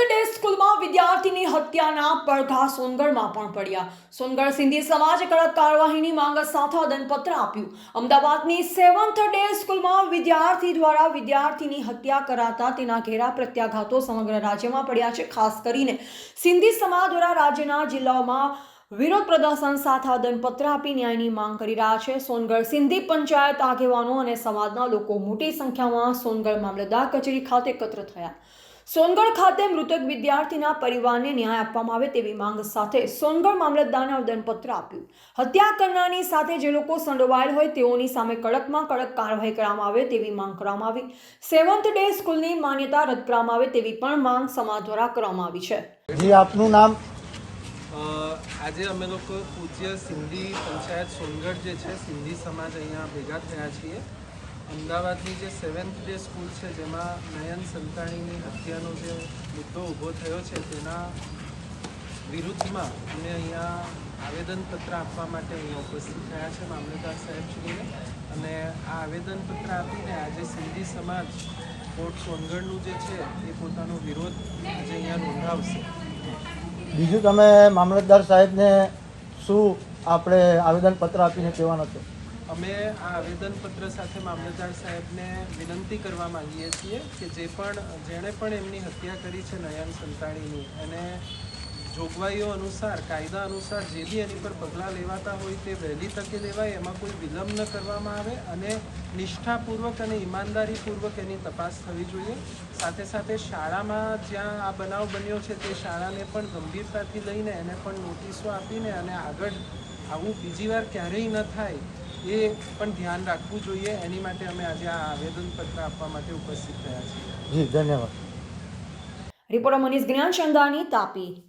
Day સ્કૂલમાં વિદ્યાર્થીની હત્યાના પડઘા સોનગઢમાં પણ પડ્યા. સોનગઢ સિંધી સમાજે કડક કાર્યવાહીની માંગ સાથે આદનપત્ર આપ્યું. અમદાવાદની સેવન્થ ડે સ્કૂલમાં વિદ્યાર્થી દ્વારા વિદ્યાર્થીની હત્યા કરાતા તેના ઘેરા પ્રત્યાઘાતો સમગ્ર રાજ્યમાં પડ્યા છે. ખાસ કરીને સિંધી સમાજ દ્વારા રાજ્યના જિલ્લાઓમાં વિરોધ પ્રદર્શન સાથે આદનપત્ર આપી ન્યાયની માંગ કરી રહ્યા છે. સોનગઢ સિંધી પંચાયત આગેવાનો અને સમાજના લોકો મોટી સંખ્યામાં સોનગઢ મામલતદાર કચેરી ખાતે એકત્ર થયા. સોનગઢ ખાતે મૃતક વિદ્યાર્થીના પરિવારને ન્યાય આપવામાં આવે તેવી માંગ સાથે સોનગઢ મામલતદારને આવેદનપત્ર આપ્યું. હત્યા કરનારની સાથે જે લોકો સંડોવાયેલ હોય તેઓની સામે કડકમાં કડક કાર્યવાહી કરવામાં આવે તેવી માંગ કરવામાં આવી. સેવન્થ ડે સ્કૂલની માન્યતા રદ કરવામાં આવે તેવી પણ માંગ સમાજ દ્વારા કરવામાં આવી છે. જી આપનું નામ? આજે અમે લોકો પૂજ્ય સિંધી પંચાયત સોનગઢ જે છે સિંધી સમાજ અહીંયા ભેગા થયા છીએ. અમદાવાદની જે સેવન્થ ડે સ્કૂલ છે, જેમાં નયન સંતાણીની હત્યાનો જે મુદ્દો ઊભો થયો છે, તેના વિરુદ્ધમાં અમે અહીંયા આવેદનપત્ર આપવા માટે અહીંયા ઉપસ્થિત થયા છે મામલતદાર સાહેબશ્રીને. અને આ આવેદનપત્ર આપીને આજે સિંધી સમાજ કોર્ટ સોનગઢનું જે છે, એ પોતાનો વિરોધ આજે અહીંયા નોંધાવશે. બીજું તમે મામલતદાર સાહેબને શું આપણે આવેદનપત્ર આપીને કહેવાના છો? અમે આ આવેદનપત્ર સાથે મામલતદાર સાહેબને વિનંતી કરવા માંગીએ છીએ કે જે પણ, જેણે પણ એમની હત્યા કરી છે નયન સંતાણીની એને જોગવાઈઓ અનુસાર, કાયદા અનુસાર જે બી એની પર પગલાં લેવાતા હોય તે વહેલી તકે લેવાય, એમાં કોઈ વિલંબ ન કરવામાં આવે અને નિષ્ઠાપૂર્વક અને ઈમાનદારીપૂર્વક એની તપાસ થવી જોઈએ. સાથે સાથે શાળામાં જ્યાં આ બનાવ બન્યો છે તે શાળાને પણ ગંભીરતાથી લઈને એને પણ નોટિસો આપીને અને આગળ આવું બીજી વાર ક્યારેય ન થાય એ પણ ધ્યાન રાખવું જોઈએ. એની માટે અમે આજે આ આવેદનપત્ર આપવા માટે ઉપસ્થિત થયા છીએ. જી ધન્યવાદ. રિપોર્ટર મનીષ જ્ઞાન ચંદાની તાપી.